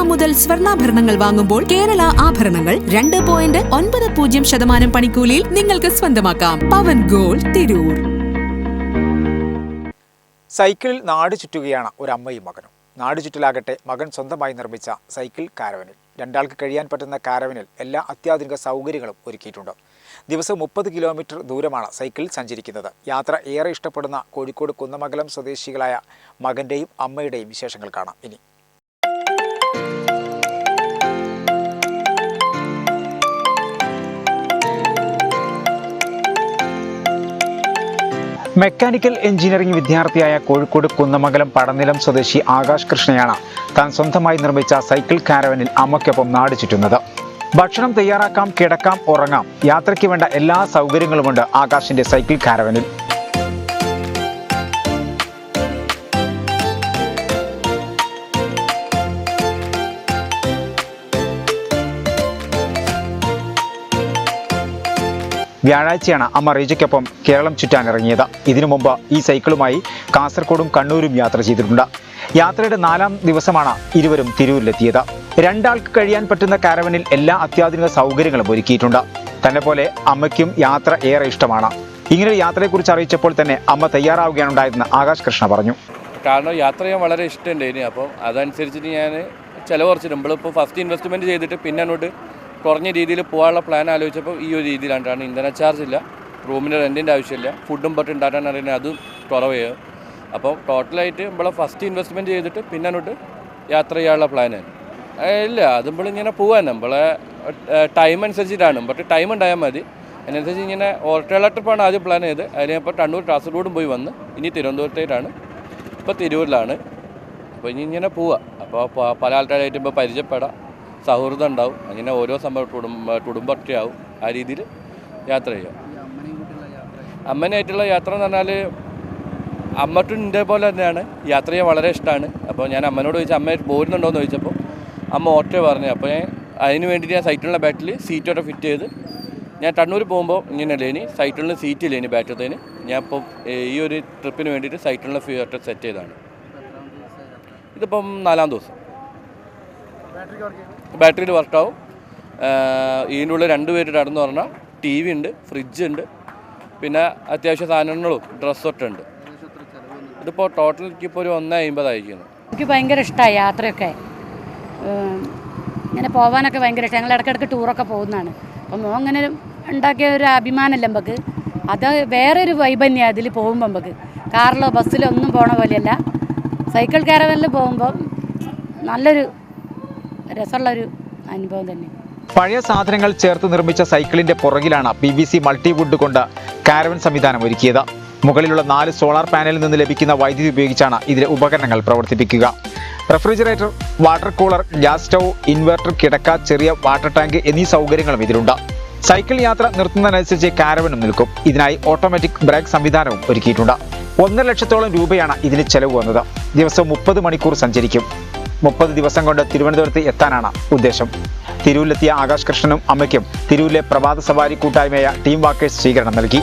Gram മുതൽ സ്വർണാഭരണങ്ങൾ വാങ്ങുമ്പോൾ കേരള ആഭരണങ്ങൾ രണ്ട് പോയിന്റ് ഒൻപത് പൂജ്യം ശതമാനം പണിക്കൂലിയിൽ നിങ്ങൾക്ക് സ്വന്തമാക്കാം. പവൻ ഗോൾ തിരൂർ. സൈക്കിളിൽ നാട് ചുറ്റുകയാണ് ഒരു അമ്മയും മകനും. നാട് ചുറ്റലാകട്ടെ മകൻ സ്വന്തമായി നിർമ്മിച്ച സൈക്കിൾ കാരവനിൽ. രണ്ടാൾക്ക് കഴിയാൻ പറ്റുന്ന കാരവനിൽ എല്ലാ അത്യാധുനിക സൗകര്യങ്ങളും ഒരുക്കിയിട്ടുണ്ട്. ദിവസം മുപ്പത് കിലോമീറ്റർ ദൂരമാണ് സൈക്കിൾ സഞ്ചരിക്കുന്നത്. യാത്ര ഏറെ ഇഷ്ടപ്പെടുന്ന കോഴിക്കോട് കുന്നമംഗലം സ്വദേശികളായ മകന്റെയും അമ്മയുടെയും വിശേഷങ്ങൾ കാണാം. ഇനി മെക്കാനിക്കൽ എഞ്ചിനീയറിംഗ് വിദ്യാർത്ഥിയായ കോഴിക്കോട് കുന്നമംഗലം പടനിലം സ്വദേശി ആകാശ് കൃഷ്ണയാണ് താൻ സ്വന്തമായി നിർമ്മിച്ച സൈക്കിൾ കാരവനിൽ അമ്മയ്ക്കൊപ്പം നാട് ചുറ്റുന്നത്. ഭക്ഷണം തയ്യാറാക്കാം കിടക്കാം ഉറങ്ങാം. യാത്രയ്ക്ക് വേണ്ട എല്ലാ സൗകര്യങ്ങളുമുണ്ട് ആകാശിന്റെ സൈക്കിൾ കാരവനിൽ. വ്യാഴാഴ്ചയാണ് അമ്മ റീജയ്ക്കൊപ്പം കേരളം ചുറ്റാനിറങ്ങിയത്. ഇതിനു മുമ്പ് ഈ സൈക്കിളുമായി കാസർഗോഡും കണ്ണൂരും യാത്ര ചെയ്തിട്ടുണ്ട്. യാത്രയുടെ നാലാം ദിവസമാണ് ഇരുവരും തിരൂരിലെത്തിയത്. രണ്ടാൾക്ക് കഴിയാൻ പറ്റുന്ന കാരവനിൽ എല്ലാ അത്യാധുനിക സൗകര്യങ്ങളും ഒരുക്കിയിട്ടുണ്ട്. തന്നെ പോലെ അമ്മയ്ക്കും യാത്ര ഏറെ ഇഷ്ടമാണ്. ഇങ്ങനെ യാത്രയെക്കുറിച്ച് അറിയിച്ചപ്പോൾ തന്നെ അമ്മ തയ്യാറാവുകയാണുണ്ടായതെന്ന് ആകാശ് കൃഷ്ണ പറഞ്ഞു. കാരണം യാത്ര ചെയ്യാൻ വളരെ ഇഷ്ടമുണ്ട് ഇനി. അപ്പോൾ അതനുസരിച്ചിട്ട് ഞാൻ ചിലവ് കുറച്ചിട്ട് നമ്മളിപ്പോൾ ഫസ്റ്റ് ഇൻവെസ്റ്റ്മെന്റ് ചെയ്തിട്ട് പിന്നെ അങ്ങോട്ട് കുറഞ്ഞ രീതിയിൽ പോകാനുള്ള പ്ലാൻ ആലോചിച്ചപ്പോൾ ഈ ഒരു രീതിയിലാണ്. കാരണം ഇന്ധന ചാർജ് ഇല്ല. റൂമിന്റെ റെന്റിന്റെ ആവശ്യമില്ല. ഫുഡും പറ്റും ഉണ്ടാക്കാൻ അറിയുന്നത് അതും കുറവ്. അപ്പോൾ ടോട്ടലായിട്ട് നമ്മളെ ഫസ്റ്റ് ഇൻവെസ്റ്റ്മെന്റ് ചെയ്തിട്ട് പിന്നെ അങ്ങോട്ട് യാത്ര ചെയ്യാനുള്ള പ്ലാനാണ് ഇല്ല. അത് നമ്മളിങ്ങനെ പോകാൻ നമ്മളെ ടൈം അനുസരിച്ചിട്ടാണ്. ബട്ട് ടൈം ഉണ്ടായാൽ മതി. അതിനനുസരിച്ച് ഇങ്ങനെ ഓർട്ടേള ട്രിപ്പാണ് ആദ്യം പ്ലാൻ ചെയ്ത് അതിനിപ്പോൾ കണ്ണൂർ കാസർഗോഡും പോയി വന്ന്. ഇനി തിരുവനന്തപുരത്തേക്കാണ്. ഇപ്പോൾ തിരൂരിലാണ്. അപ്പോൾ ഇനി ഇങ്ങനെ പോവുക അപ്പോൾ പല ആൾക്കാരായിട്ട് ഇപ്പോൾ പരിചയപ്പെടാം. സൗഹൃദം ഉണ്ടാവും അങ്ങനെ ഓരോ സംഭവം കുടുംബ കുടുംബക്കെയാവും ആ രീതിയിൽ യാത്ര ചെയ്യാം. അമ്മനായിട്ടുള്ള യാത്ര എന്ന് പറഞ്ഞാൽ അമ്മട്ടും ഇതേ പോലെ തന്നെയാണ്. യാത്ര ചെയ്യാൻ വളരെ ഇഷ്ടമാണ്. അപ്പോൾ ഞാൻ അമ്മനോട് ചോദിച്ചാൽ അമ്മ പോരുന്നുണ്ടോ? എന്ന് ചോദിച്ചപ്പോൾ അമ്മ ഓട്ടോ പറഞ്ഞു. അപ്പോൾ ഞാൻ അതിന് വേണ്ടിയിട്ട് ഞാൻ സൈറ്റിലുള്ള ബാറ്റിൽ സീറ്റോടെ ഫിറ്റ് ചെയ്ത് ഞാൻ കണ്ണൂർ പോകുമ്പോൾ ഇങ്ങനെയല്ലേ ഇനി സൈറ്റിലുള്ള സീറ്റ് ഇനി ബാറ്റത്തേന് ഞാൻ ഇപ്പോൾ ഈ ഒരു ട്രിപ്പിന് വേണ്ടിയിട്ട് സൈക്കിളിന്റെ ഫിയർ സെറ്റ് ചെയ്താണ് ഇതിപ്പം നാലാം ദിവസം. ബാറ്ററിയിൽ വർക്കാവും ഇതിന്റെ ഉള്ളിൽ രണ്ട് പേര് നടന്നു പറഞ്ഞാൽ ടി വി ഉണ്ട് ഫ്രിഡ്ജ് ഉണ്ട് പിന്നെ അത്യാവശ്യ സാധനങ്ങളും ഡ്രസ്സൊക്കെ ഉണ്ട്. ഇതിപ്പോൾ ടോട്ടൽ എനിക്കിപ്പോൾ ഒരു ഒന്ന് അമ്പതായിരിക്കുന്നു എനിക്ക് ഭയങ്കര ഇഷ്ടമായി യാത്രയൊക്കെ. ഇങ്ങനെ പോകാനൊക്കെ ഭയങ്കര ഇഷ്ടം ഞങ്ങൾ ഇടയ്ക്കിടയ്ക്ക് ടൂറൊക്കെ പോകുന്നതാണ്. അപ്പം മോ അങ്ങനെ ഉണ്ടാക്കിയ ഒരു അഭിമാനമല്ല നമുക്ക്? അത് വേറെ ഒരു വൈബ് തന്നെയാണ് അതിൽ പോകുമ്പോൾ നമുക്ക്. കാറിലോ ബസ്സിലോ ഒന്നും പോണ പോലെയല്ല. സൈക്കിൾ കാരവനിൽ പോകുമ്പോൾ നല്ലൊരു രസമുള്ളൊരു അനുഭവം തന്നെ. പഴയ സാധനങ്ങൾ ചേർത്ത് നിർമ്മിച്ച സൈക്കിളിന്റെ പുറകിലാണ് പി വി സി മൾട്ടിവുഡ് കൊണ്ട് കാരവൻ സംവിധാനം ഒരുക്കിയത്. മുകളിലുള്ള നാല് സോളാർ പാനലിൽ നിന്ന് ലഭിക്കുന്ന വൈദ്യുതി ഉപയോഗിച്ചാണ് ഇതിലെ ഉപകരണങ്ങൾ പ്രവർത്തിപ്പിക്കുക. Refrigerator water cooler gas stove inverter കിടക്ക ചെറിയ വാട്ടർ ടാങ്ക് എന്നീ സൗകര്യങ്ങളും ഇതിലുണ്ട്. സൈക്കിൾ യാത്ര നിർത്തുന്നതിനനുസരിച്ച് കാരവനും നിൽക്കും. ഇതിനായി ഓട്ടോമാറ്റിക് ബ്രേക്ക് സംവിധാനവും ഒരുക്കിയിട്ടുണ്ട്. ഒന്നര ലക്ഷത്തോളം രൂപയാണ് ഇതിന് ചെലവ് വന്നത്. ദിവസം മുപ്പത് മണിക്കൂർ സഞ്ചരിക്കും. മുപ്പത് ദിവസം കൊണ്ട് തിരുവനന്തപുരത്ത് എത്താനാണ് ഉദ്ദേശം. തിരൂരിലെത്തിയ ആകാശ് കൃഷ്ണനും അമ്മയ്ക്കും തിരൂരിലെ പ്രഭാത സവാരി കൂട്ടായ്മയായ ടീം വാക്കേഴ്സ് സ്വീകരണം നൽകി.